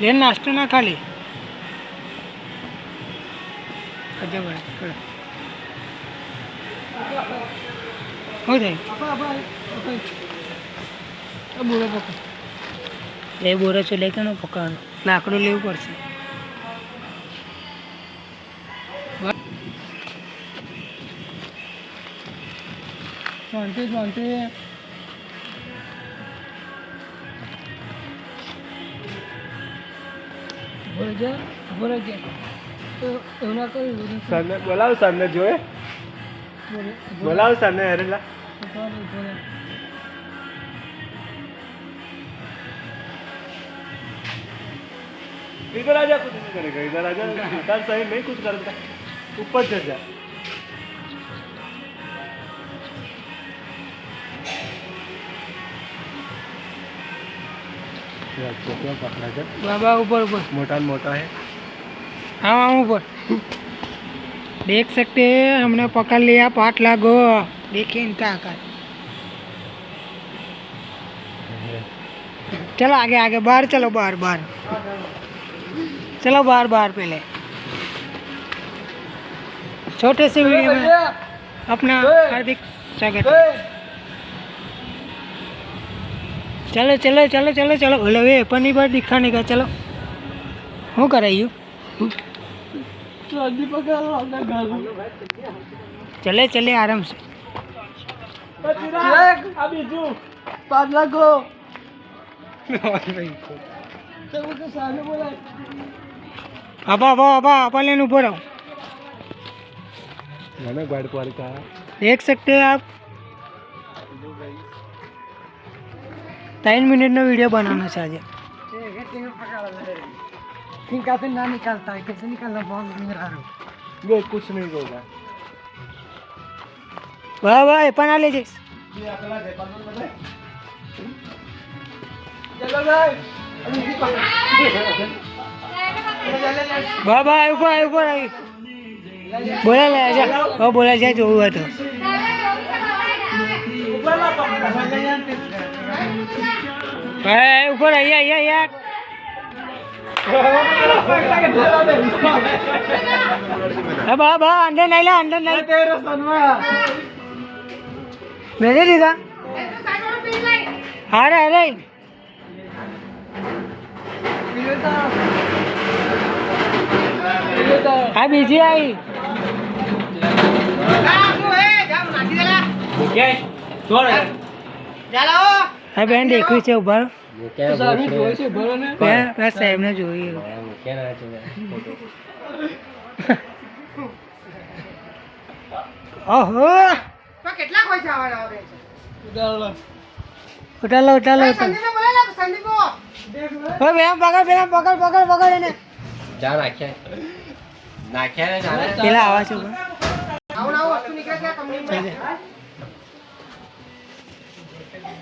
બેન નાસ્તો ના ખાલી. બોરો પકડ. લે બોરો છે લે કે પકડ લાકડું લેવું પડશે. શાંતિ શાંતિ બોલે છે બોલે છે તો એવું ના કર્યું બોલે છે. સરને બોલાવ સરને જોયે બોલે બોલાવ સરને હરેલા બોલે બોલે इधर आ जा कुछ नहीं करेगा इधर आ जा निकाल सही नहीं कुछ करता ऊपर चढ़ जा बाबा ऊपर ऊपर। मोटा मोटा है? हाँ हाँ ऊपर। देख सकते हैं हमने पकड़ लिया पाट लागो। देखिए इनका आकार। चलो आगे आगे बाहर चलो बाहर बाहर। चलो बाहर बाहर पहले। छोटे से वीडियो में अपना हार्दिक स्वागत है। ચાલો ચલો ચાલો ચલો ચાલો. ભલે હવે પની પર દીખા નહીં ચાલો. શું કરાયું? ચલે ચલે આરામ સે આભા આભા આભા આભા લઈને ઊભો રહો. એક સેકન્ડ આપ. कहा देख सकते हैं आप तीन मिनट નો વિડીયો બનાવવાનો છે આજે इनका तो ना निकालता है कैसे निकालना बहुत मेरा ये कुछ नहीं होगा વાહ વાહ એ પણ આ લેજે વાહ વાહ ઉપર આવી ઉપર આવી બોલા લે જા હવે બોલા જાય જોવું હોય ભાઈ ઉપર અહીંયા અહીંયા યાર હા બા બા અંદર નહીં લે અંદર નહીં. મેરે દીધા. હારે હારે હા બીજી આવી હા બેન દેખ્યું છે ઊભા સાહેબને જોયું ઓહો! કેટલા કોઈ જવાના આવે છે? ઉઠાલો ઉઠાલો ઉઠાલો બેન પકડ બેન પકડ પકડ પકડ એને. જા નાખ્યા. નાખ્યા પેલા આવા છો આવો આવો વસ્તુ નીકળે ત્યાં કંપની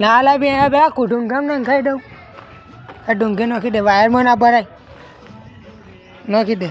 ના લા બે બે આ કુટુંબ નખાઈ દઉં. આ ડુંગી નાખી દે, વાયરમાં ના ભરાય. નાખી દે.